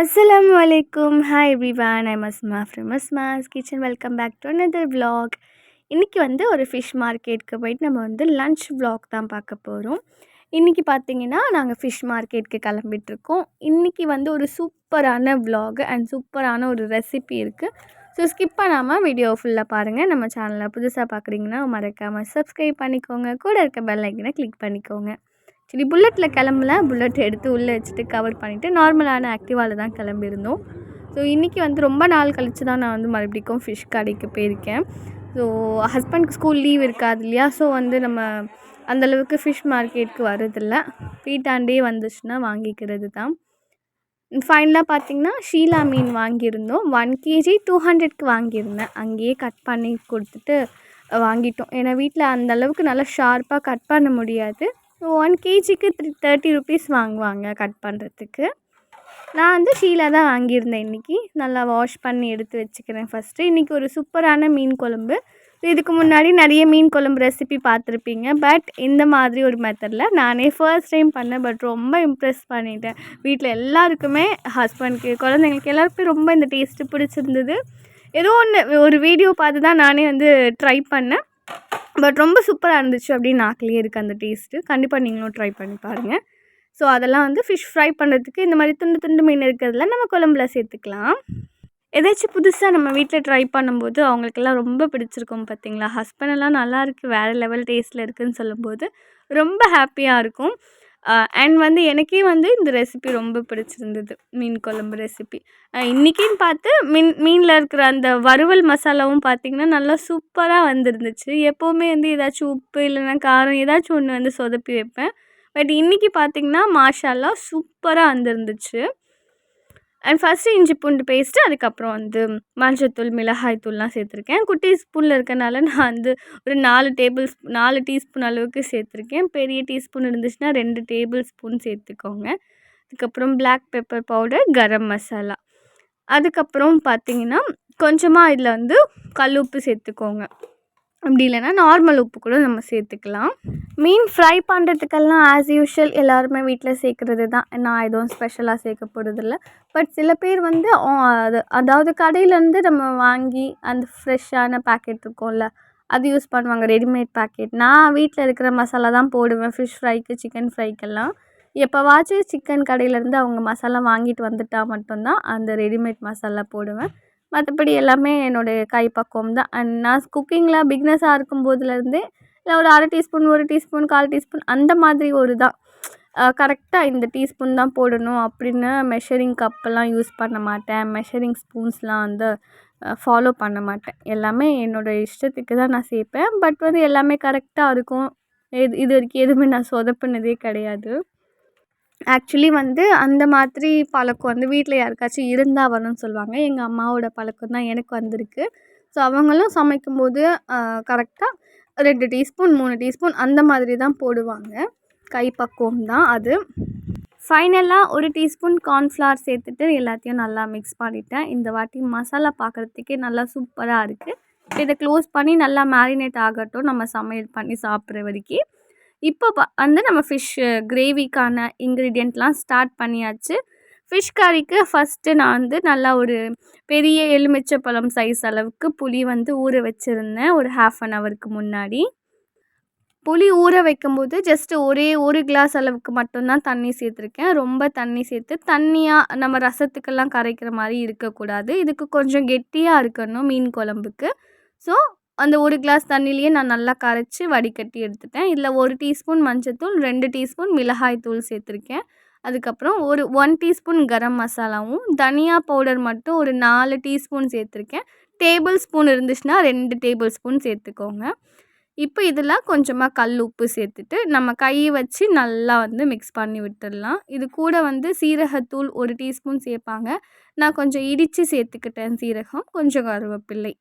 அஸ்லாம் வலைக்கும் hi everyone I Masma from Masma's kitchen welcome back to another vlog. இன்றைக்கி வந்து ஒரு ஃபிஷ் மார்க்கெட்டுக்கு போயிட்டு நம்ம வந்து லன்ச் vlog தான் பார்க்க போகிறோம் இன்றைக்கி பார்த்தீங்கன்னா நாங்கள் ஃபிஷ் மார்க்கெட்டுக்கு கிளம்பிட்டுருக்கோம் இன்றைக்கி வந்து ஒரு சூப்பரான வ்ளாக் அண்ட் சூப்பரான ஒரு ரெசிபி இருக்குது ஸோ ஸ்கிப் பண்ணாமல் வீடியோ ஃபுல்லாக பாருங்கள் நம்ம சேனலில் புதுசாக பார்க்குறீங்கன்னா மறக்காமல் சப்ஸ்கிரைப் பண்ணிக்கோங்க. கூட இருக்க பெல் ஐக்கனை கிளிக் பண்ணிக்கோங்க. சரி புல்லட்டில் கிளம்பல. புல்லட் எடுத்து உள்ளே வச்சுட்டு கவர் பண்ணிவிட்டு நார்மலான ஆக்டிவாவில் தான் கிளம்பியிருந்தோம். ஸோ இன்றைக்கி வந்து ரொம்ப நாள் கழித்து தான் நான் வந்து மறுபடிக்கும் ஃபிஷ் கடைக்கு போயிருக்கேன். ஸோ ஹஸ்பண்ட்க்கு ஸ்கூல் லீவ் இருக்காது இல்லையா? ஸோ வந்து நம்ம அந்தளவுக்கு ஃபிஷ் மார்க்கெட்டுக்கு வரதில்ல வீட்டாண்டே வந்துச்சுன்னா வாங்கிக்கிறது தான். ஃபைனலாக பார்த்திங்கன்னா ஷீலா மீன் வாங்கியிருந்தோம். ஒன் கேஜி டூ ஹண்ட்ரட்க்கு வாங்கியிருந்தேன். அங்கேயே கட் பண்ணி கொடுத்துட்டு வாங்கிட்டோம். ஏன்னா வீட்டில் அந்த அளவுக்கு நல்லா ஷார்ப்பாக கட் பண்ண முடியாது. ஒன் கேஜிக்கு த்ரீ தேர்ட்டி ருபீஸ் வாங்குவாங்க கட் பண்ணுறதுக்கு நான் வந்து ஷீலா தான் வாங்கியிருந்தேன் இன்றைக்கி நல்லா வாஷ் பண்ணி எடுத்து வச்சுக்கிறேன் ஃபஸ்ட்டு இன்றைக்கி ஒரு சூப்பரான மீன் குழம்பு. இதுக்கு முன்னாடி நிறைய மீன் குழம்பு ரெசிபி பார்த்துருப்பீங்க. பட் இந்த மாதிரி ஒரு மெத்தடில் நானே ஃபர்ஸ்ட் டைம் பண்ணேன். பட் ரொம்ப இம்ப்ரெஸ் பண்ணிட்டேன். வீட்டில் எல்லாருக்குமே ஹஸ்பண்ட்க்கு குழந்தைங்களுக்கு எல்லாருக்குமே ரொம்ப இந்த டேஸ்ட்டு பிடிச்சிருந்தது. ஏதோ ஒன்று ஒரு வீடியோ பார்த்து தான் நானே வந்து ட்ரை பண்ணேன். பட் ரொம்ப சூப்பராக இருந்துச்சு அப்படின்னு நாக்கிலே இருக்குது அந்த டேஸ்ட்டு. கண்டிப்பாக நீங்களும் ட்ரை பண்ணி பாருங்கள் ஸோ அதெல்லாம் வந்து ஃபிஷ் ஃப்ரை பண்ணுறதுக்கு இந்த மாதிரி துண்டு துண்டு மீன் இருக்கிறதுல நம்ம குழம்புல சேர்த்துக்கலாம். ஏதாச்சும் புதுசாக நம்ம வீட்டில் ட்ரை பண்ணும்போது அவங்களுக்கெல்லாம் ரொம்ப பிடிச்சிருக்கும் பார்த்தீங்களா ஹஸ்பண்டெல்லாம் நல்லா இருக்குது வேறு லெவல் டேஸ்ட்டில் இருக்குதுன்னு சொல்லும்போது ரொம்ப ஹாப்பியாக இருக்கும். அண்ட் வந்து எனக்கே வந்து இந்த ரெசிபி ரொம்ப பிடிச்சிருந்தது. மீன் குழம்பு ரெசிபி. இன்றைக்கின்னு பார்த்து மீன் மீனில் இருக்கிற அந்த வறுவல் மசாலாவும் பார்த்திங்கன்னா நல்லா சூப்பராக வந்துருந்துச்சு. எப்போவுமே வந்து ஏதாச்சும் உப்பு இல்லைன்னா காரம் ஏதாச்சும் ஒன்று வந்து சொதப்பி வைப்பேன். பட் இன்றைக்கி பார்த்திங்கன்னா மாஷாலாம் சூப்பராக வந்துருந்துச்சு. அண்ட் ஃபஸ்ட்டு இஞ்சி பூண்டு பேஸ்ட்டு அதுக்கப்புறம் வந்து மஞ்சத்தூள் மிளகாய் தூள்லாம் சேர்த்துருக்கேன். குட்டி ஸ்பூனில் இருக்கனால நான் வந்து ஒரு நாலு டேபிள் ஸ்பூ நாலு டீஸ்பூன் அளவுக்கு சேர்த்துருக்கேன். பெரிய டீஸ்பூன் இருந்துச்சுன்னா ரெண்டு டேபிள் ஸ்பூன் சேர்த்துக்கோங்க. அதுக்கப்புறம் black pepper powder garam masala அதுக்கப்புறம் பார்த்திங்கன்னா கொஞ்சமாக இதில் வந்து கல் உப்பு சேர்த்துக்கோங்க. அப்படி இல்லைன்னா நார்மல் உப்பு கூட நம்ம சேர்த்துக்கலாம். மீன் ஃப்ரை பண்ணுறதுக்கெல்லாம் ஆஸ் யூஷுவல் எல்லாருமே வீட்டில் சேர்க்குறது தான். நான் எதுவும் ஸ்பெஷலாக சேர்க்க போகிறதில்ல பட் சில பேர் வந்து அது அதாவது கடையிலேருந்து நம்ம வாங்கி அந்த ஃப்ரெஷ்ஷான பேக்கெட் இருக்கும்ல அது யூஸ் பண்ணுவாங்க ரெடிமேட் பேக்கெட் நான் வீட்டில் இருக்கிற மசாலா தான் போடுவேன் ஃபிஷ் ஃப்ரைக்கு சிக்கன் ஃப்ரைக்கெல்லாம் எப்போவாச்சும் சிக்கன் கடையிலேருந்து அவங்க மசாலா வாங்கிட்டு வந்துட்டால் மட்டும்தான் அந்த ரெடிமேட் மசாலா போடுவேன். மற்றபடி எல்லாமே என்னோட காய் பக்குவம் தான் அண்ட் நான் குக்கிங்கில் பிக்னஸாக இருக்கும் போதுலேருந்தே இல்லை ஒரு அரை டீஸ்பூன் ஒரு டீஸ்பூன் கால் டீஸ்பூன் அந்த மாதிரி ஒரு தான் கரெக்டாக இந்த டீஸ்பூன் தான் போடணும் அப்படின்னு மெஷரிங் கப்பெல்லாம் யூஸ் பண்ண மாட்டேன். மெஷரிங் ஸ்பூன்ஸ்லாம் வந்து ஃபாலோ பண்ண மாட்டேன். எல்லாமே என்னோடய இஷ்டத்துக்கு தான் நான் சேர்ப்பேன் பட் வந்து எல்லாமே கரெக்டாக இருக்கும். இது இது வரைக்கும் எதுவுமே நான் சொதப்புனதே கிடையாது. ஆக்சுவலி வந்து அந்த மாதிரி பழக்கம் வந்து வீட்டில் யாருக்காச்சும் இருந்தால் வரும்னு சொல்லுவாங்க. எங்கள் அம்மாவோட பழக்கம் தான் எனக்கு வந்திருக்கு. ஸோ அவங்களும் சமைக்கும்போது கரெக்டாக ரெண்டு டீஸ்பூன் மூணு டீஸ்பூன் அந்த மாதிரி தான் போடுவாங்க. கைப்பக்குவம் தான் அது. ஃபைனலாக ஒரு டீஸ்பூன் கார்ன்ஃப்ளவர் சேர்த்துட்டு எல்லாத்தையும் நல்லா மிக்ஸ் பண்ணிட்டேன். இந்த வாட்டி மசாலா பார்க்குறதுக்கே நல்லா சூப்பராக இருக்குது இதை க்ளோஸ் பண்ணி நல்லா மேரினேட் ஆகட்டும். நம்ம சமையல் பண்ணி சாப்பிட்ற வரைக்கும். இப்போ ப வந்து நம்ம ஃபிஷ் கிரேவிக்கான இன்க்ரீடியண்ட்லாம் ஸ்டார்ட் பண்ணியாச்சு. ஃபிஷ் கறிக்கு ஃபஸ்ட்டு நான் வந்து நல்லா ஒரு பெரிய எலுமிச்சப்பழம் சைஸ் அளவுக்கு புளி வந்து ஊற வச்சுருந்தேன். ஒரு ஹாஃப் அன் ஹவருக்கு முன்னாடி. புளி ஊற வைக்கும்போது ஜஸ்ட்டு ஒரே ஒரு கிளாஸ் அளவுக்கு மட்டும்தான் தண்ணி சேர்த்துருக்கேன். ரொம்ப தண்ணி சேர்த்து தண்ணியாக நம்ம ரசத்துக்கெல்லாம் கரைக்கிற மாதிரி இருக்கக்கூடாது. இதுக்கு கொஞ்சம் கெட்டியாக இருக்கணும் மீன் குழம்புக்கு. ஸோ அந்த ஒரு கிளாஸ் தண்ணிலேயே நான் நல்லா கரைச்சி வடிகட்டி எடுத்துட்டேன். இதில் ஒரு டீஸ்பூன் மஞ்சத்தூள் ரெண்டு டீஸ்பூன் மிளகாய் தூள் சேர்த்துருக்கேன். அதுக்கப்புறம் ஒரு ஒன் டீஸ்பூன் கரம் மசாலாவும் தனியா பவுடர் மட்டும் ஒரு நாலு டீஸ்பூன் சேர்த்துருக்கேன். டேபிள் ஸ்பூன் இருந்துச்சுன்னா ரெண்டு டேபிள் ஸ்பூன் சேர்த்துக்கோங்க. இப்போ இதில் கொஞ்சமாக கல் உப்பு சேர்த்துட்டு நம்ம கையை வச்சு நல்லா வந்து மிக்ஸ் பண்ணி விட்டுடலாம். இது கூட வந்து சீரகத்தூள் ஒரு டீஸ்பூன் சேர்ப்பாங்க. நான் கொஞ்சம் இடித்து சேர்த்துக்கிட்டேன் சீரகம் கொஞ்சம் கருவேப்பிள்ளை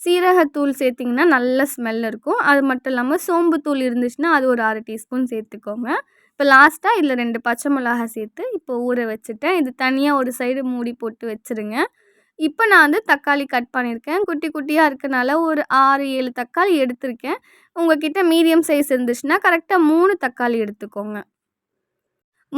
சீரகத்தூள் சேர்த்திங்கன்னா நல்ல ஸ்மெல் இருக்கும். அது மட்டும் இல்லாமல் சோம்புத்தூள் இருந்துச்சுன்னா அது ஒரு அரை டீஸ்பூன் சேர்த்துக்கோங்க. இப்போ லாஸ்ட்டாக இதில் ரெண்டு பச்சை மிளகா சேர்த்து இப்போ ஊற வச்சுட்டேன். இது தனியாக ஒரு சைடு மூடி போட்டு வச்சுருங்க. இப்போ நான் வந்து தக்காளி கட் பண்ணியிருக்கேன். குட்டி குட்டியாக இருக்கனால ஒரு ஆறு ஏழு தக்காளி எடுத்திருக்கேன். உங்கள்கிட்ட மீடியம் சைஸ் இருந்துச்சுன்னா கரெக்டாக மூணு தக்காளி எடுத்துக்கோங்க.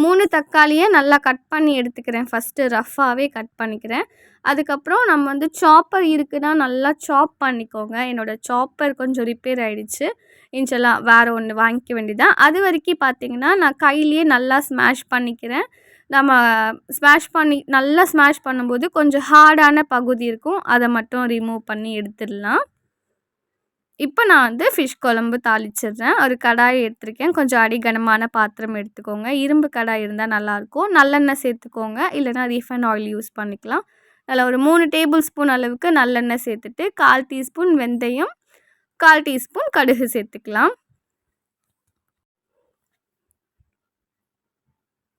மூணு தக்காளியை நல்லா கட் பண்ணி எடுத்துக்கிறேன். ஃபஸ்ட்டு ரஃப்பாகவே கட் பண்ணிக்கிறேன். அதுக்கப்புறம் நம்ம வந்து சாப்பர் இருக்குன்னா நல்லா சாப் பண்ணிக்கோங்க. என்னோடய சாப்பர் கொஞ்சம் ரிப்பேர் ஆகிடுச்சு இன்ச்செல்லாம் வேறு ஒன்று வாங்கிக்க வேண்டியதான் அது வரைக்கும் பார்த்தீங்கன்னா நான் கையிலேயே நல்லா ஸ்மாஷ் பண்ணிக்கிறேன். நம்ம ஸ்மாஷ் பண்ணி நல்லா ஸ்மாஷ் பண்ணும்போது கொஞ்சம் ஹார்டான பகுதி இருக்கும். அதை மட்டும் ரிமூவ் பண்ணி எடுத்துடலாம். இப்போ நான் வந்து ஃபிஷ் குழம்பு தாளிச்சிடுறேன். ஒரு கடாய் எடுத்திருக்கேன். கொஞ்சம் அடிகனமான பாத்திரம் எடுத்துக்கோங்க. இரும்பு கடாய் இருந்தால் நல்லாயிருக்கும் நல்லெண்ணெய் சேர்த்துக்கோங்க. இல்லைனா ரீஃபைண்ட் ஆயில் யூஸ் பண்ணிக்கலாம். அதில் ஒரு மூணு டேபிள் ஸ்பூன் அளவுக்கு நல்லெண்ணெய் சேர்த்துட்டு கால் டீஸ்பூன் வெந்தயம் கால் டீஸ்பூன் கடுகு சேர்த்துக்கலாம்.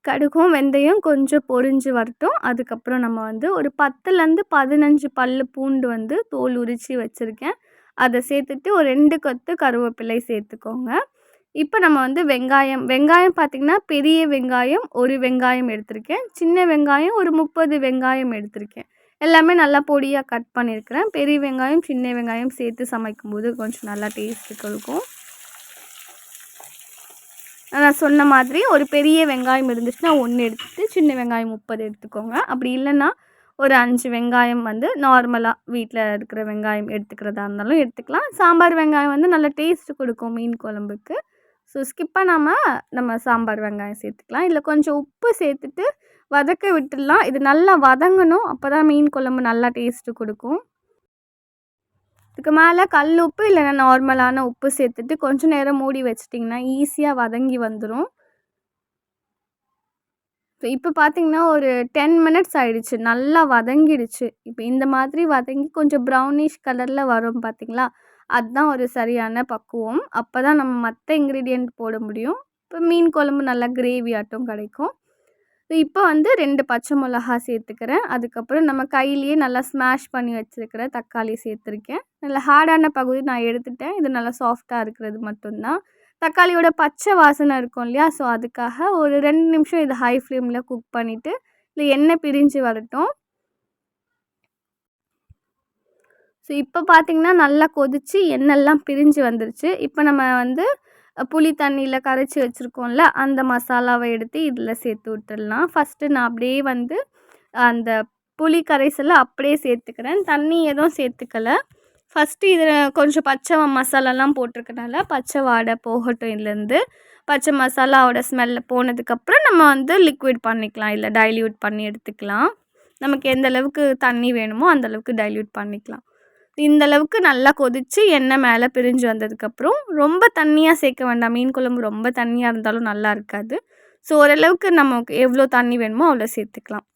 கடுகும் வெந்தயம் கொஞ்சம் பொரிஞ்சு வரட்டும். அதுக்கப்புறம் நம்ம வந்து ஒரு பத்துலேருந்து பதினஞ்சு பல் பூண்டு வந்து தோல் உரித்து வச்சுருக்கேன். அதை சேர்த்துட்டு ஒரு ரெண்டு கொத்து கருவேப்பிலை சேர்த்துக்கோங்க இப்போ நம்ம வந்து வெங்காயம் வெங்காயம் பார்த்திங்கன்னா பெரிய வெங்காயம் ஒரு வெங்காயம் எடுத்திருக்கேன். சின்ன வெங்காயம் ஒரு முப்பது வெங்காயம் எடுத்திருக்கேன். எல்லாமே நல்லா பொடியாக கட் பண்ணியிருக்கிறேன் பெரிய வெங்காயம் சின்ன வெங்காயம் சேர்த்து சமைக்கும்போது கொஞ்சம் நல்லா டேஸ்ட்டு கொடுக்கும். நான் சொன்ன மாதிரி ஒரு பெரிய வெங்காயம் இருந்துச்சுன்னா ஒன்று எடுத்துகிட்டு சின்ன வெங்காயம் முப்பது எடுத்துக்கோங்க. அப்படி இல்லைன்னா ஒரு அஞ்சு வெங்காயம் வந்து நார்மலாக வீட்டில் இருக்கிற வெங்காயம் எடுத்துக்கிறதா இருந்தாலும் எடுத்துக்கலாம். சாம்பார் வெங்காயம் வந்து நல்ல டேஸ்ட்டு கொடுக்கும் மீன் குழம்புக்கு. ஸோ ஸ்கிப் பண்ணாமல் நம்ம சாம்பார் வெங்காயம் சேர்த்துக்கலாம். இதில் கொஞ்சம் உப்பு சேர்த்துட்டு வதக்க விட்டுடலாம். இது நல்லா வதங்கணும். அப்போ தான் மீன் குழம்பு நல்லா டேஸ்ட்டு கொடுக்கும். இதுக்கு மேலே கல் உப்பு இல்லைன்னா நார்மலான உப்பு சேர்த்துட்டு கொஞ்சம் நேரம் மூடி வச்சிட்டிங்கன்னா ஈஸியாக வதங்கி வந்துடும் இப்போ பார்த்தீங்கன்னா ஒரு டென் மினிட்ஸ் ஆகிடுச்சு நல்லா வதங்கிடுச்சு. இப்போ இந்த மாதிரி வதங்கி கொஞ்சம் ப்ரௌனிஷ் கலரில் வரும் பார்த்திங்களா அதுதான் ஒரு சரியான பக்குவம். அப்போ தான் நம்ம மற்ற இன்க்ரீடியண்ட் போட முடியும். இப்போ மீன் குழம்பு நல்லா கிரேவி ஆட்டம் கிடைக்கும். ஸோ இப்போ வந்து ரெண்டு பச்சை மிளகா சேர்த்துக்கிறேன். அதுக்கப்புறம் நம்ம கையிலேயே நல்லா ஸ்மாஷ் பண்ணி வச்சுருக்கிற தக்காளி சேர்த்துருக்கேன். நல்லா ஹார்டான பகுதி நான் எடுத்துட்டேன். இது நல்லா சாஃப்டாக இருக்கிறது மட்டும்தான். தக்காளியோட பச்சை வாசனை இருக்கும் இல்லையா? ஸோ அதுக்காக ஒரு ரெண்டு நிமிஷம் இது ஹை ஃப்ளேமில் குக் பண்ணிவிட்டு இல்லை எண்ணெய் பிரிஞ்சு வரட்டும். ஸோ இப்போ பார்த்திங்கன்னா நல்லா கொதித்து எண்ணெய்லாம் பிரிஞ்சு வந்துருச்சு. இப்போ நம்ம வந்து புளி தண்ணியில் கரைச்சி வச்சுருக்கோம்ல அந்த மசாலாவை எடுத்து இதில் சேர்த்து விட்டுடலாம். ஃபஸ்ட்டு நான் அப்படியே வந்து அந்த புளி கரைசலை அப்படியே சேர்த்துக்கிறேன். தண்ணி எதுவும் சேர்த்துக்கலை. ஃபஸ்ட்டு இதில் கொஞ்சம் பச்சை மசாலாலாம் போட்டிருக்கனால பச்சை வாடை போகட்டும் இதுலேருந்து. பச்சை மசாலாவோட ஸ்மெல்ல போனதுக்கப்புறம் நம்ம வந்து லிக்விட் பண்ணிக்கலாம் இல்லை டைல்யூட் பண்ணி எடுத்துக்கலாம். நமக்கு எந்த அளவுக்கு தண்ணி வேணுமோ அந்தளவுக்கு டைல்யூட் பண்ணிக்கலாம். இந்த அளவுக்கு நல்லா கொதித்து எண்ணெய் மேலே பிரிஞ்சு வந்ததுக்கப்புறம் ரொம்ப தண்ணியாக சேர்க்க வேண்டாம். மீன் குழம்பு ரொம்ப தண்ணியாக இருந்தாலும் நல்லா இருக்காது. ஸோ ஓரளவுக்கு நமக்கு எவ்வளோ தண்ணி வேணுமோ அவ்வளோ சேர்த்துக்கலாம்.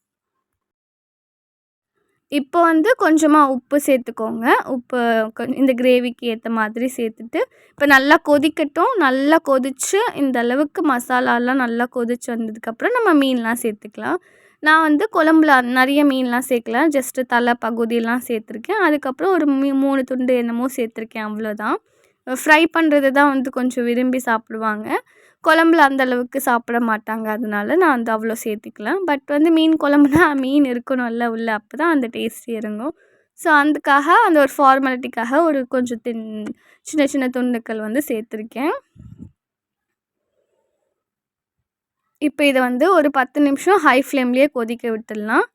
இப்போ வந்து கொஞ்சமாக உப்பு சேர்த்துக்கோங்க. உப்பு இந்த கிரேவிக்கு ஏற்ற மாதிரி சேர்த்துட்டு இப்போ நல்லா கொதிக்கட்டும். நல்லா கொதித்து இந்த அளவுக்கு மசாலாலாம் நல்லா கொதித்து வந்ததுக்கப்புறம் நம்ம மீன்லாம் சேர்த்துக்கலாம். நான் வந்து குழம்புல நிறைய மீன்லாம் சேர்க்கல. ஜஸ்ட்டு தலை பகுதியெல்லாம் சேர்த்துருக்கேன். அதுக்கப்புறம் ஒரு மீ மூணு துண்டு என்னமோ சேர்த்துருக்கேன். அவ்வளோதான். ஃப்ரை பண்ணுறது தான் வந்து கொஞ்சம் விரும்பி சாப்பிடுவாங்க. குழம்புல அந்தளவுக்கு சாப்பிட மாட்டாங்க. அதனால நான் வந்து அவ்வளோ சேர்த்திக்கல. பட் வந்து மீன் குழம்புனா மீன் இருக்கணும்ல உள்ள அப்போ தான் அந்த டேஸ்ட் இறங்கும். ஸோ அதுக்காக அந்த ஒரு ஃபார்மாலிட்டிக்காக ஒரு கொஞ்சம் தின் சின்ன சின்ன துண்டுக்கள் வந்து சேர்த்துருக்கேன். இப்போ இதை வந்து ஒரு பத்து நிமிஷம் ஹை ஃப்ளேம்லேயே கொதிக்க விட்டுடலாம்.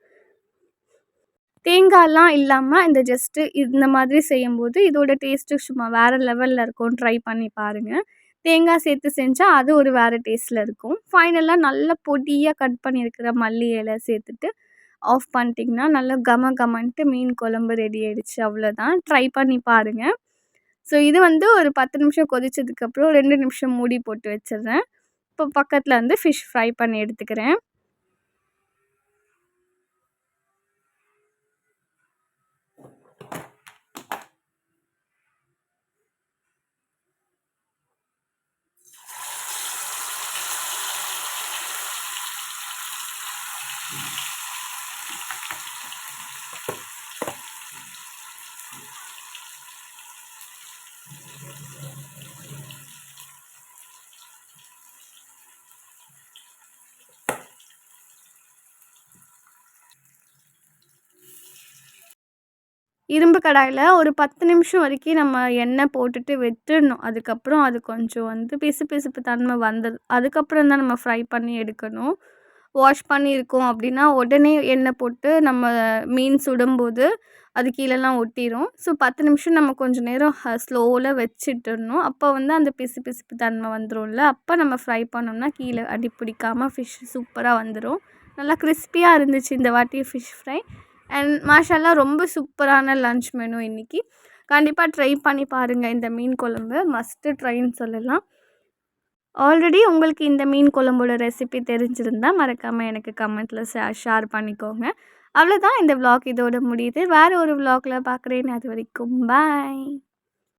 தேங்காயெலாம் இல்லாமல் இந்த ஜஸ்ட்டு இந்த மாதிரி செய்யும்போது இதோட டேஸ்ட்டு சும்மா வேறு லெவலில் இருக்கும் ட்ரை பண்ணி பாருங்கள் தேங்காய் சேர்த்து செஞ்சால் அது ஒரு வேறு டேஸ்ட்டில் இருக்கும். ஃபைனலாக நல்லா பொடியாக கட் பண்ணியிருக்கிற மல்லி இலை சேர்த்துட்டு ஆஃப் பண்ணிட்டிங்கன்னா நல்லா கம கமன்ட்டு மீன் குழம்பு ரெடி ஆகிடுச்சு அவ்வளோதான் ட்ரை பண்ணி பாருங்கள் ஸோ இது வந்து ஒரு பத்து நிமிஷம் கொதிச்சதுக்கப்புறம் ரெண்டு நிமிஷம் மூடி போட்டு வச்சிடுறேன். இப்போ பக்கத்தில் வந்து ஃபிஷ் ஃப்ரை பண்ணி எடுத்துக்கிறேன். இரும்பு கடாயில் ஒரு பத்து நிமிஷம் வரைக்கும் நம்ம எண்ணெய் போட்டுட்டு விட்டுடணும். அதுக்கப்புறம் அது கொஞ்சம் வந்து பிசு பிசுப்பு தன்மை வந்தது. அதுக்கப்புறம் தான் நம்ம ஃப்ரை பண்ணி எடுக்கணும். வாஷ் பண்ணியிருக்கோம் அப்படின்னா உடனே எண்ணெய் போட்டு நம்ம மீன் சுடும்போது அது கீழெல்லாம் ஒட்டிடும் ஸோ பத்து நிமிஷம் நம்ம கொஞ்சம் நேரம் ஸ்லோவில் வச்சுட்டுடணும் அப்போ வந்து அந்த பிசு பிசுப்பு தன்மை வந்துடும்ல அப்போ நம்ம ஃப்ரை பண்ணோம்னா கீழே அடி பிடிக்காமல் ஃபிஷ் சூப்பராக வந்துடும் நல்லா கிறிஸ்பியாக இருந்துச்சு இந்த வாட்டி ஃபிஷ் ஃப்ரை அண்ட் மாஷால்லா ரொம்ப சூப்பரான லன்ச் மெனு இன்றைக்கி கண்டிப்பாக ட்ரை பண்ணி பாருங்கள் இந்த மீன் குழம்பு. மஸ்ட்டு ட்ரைன்னு சொல்லலாம். ஆல்ரெடி உங்களுக்கு இந்த மீன் குழம்போட ரெசிபி தெரிஞ்சிருந்தால் மறக்காமல் எனக்கு கமெண்ட்டில் ஷே ஷேர் பண்ணிக்கோங்க. அவ்வளோதான் இந்த vlog இதோட முடியுது. வேறு ஒரு vlogல பார்க்குறேன் அது வரைக்கும் பாய்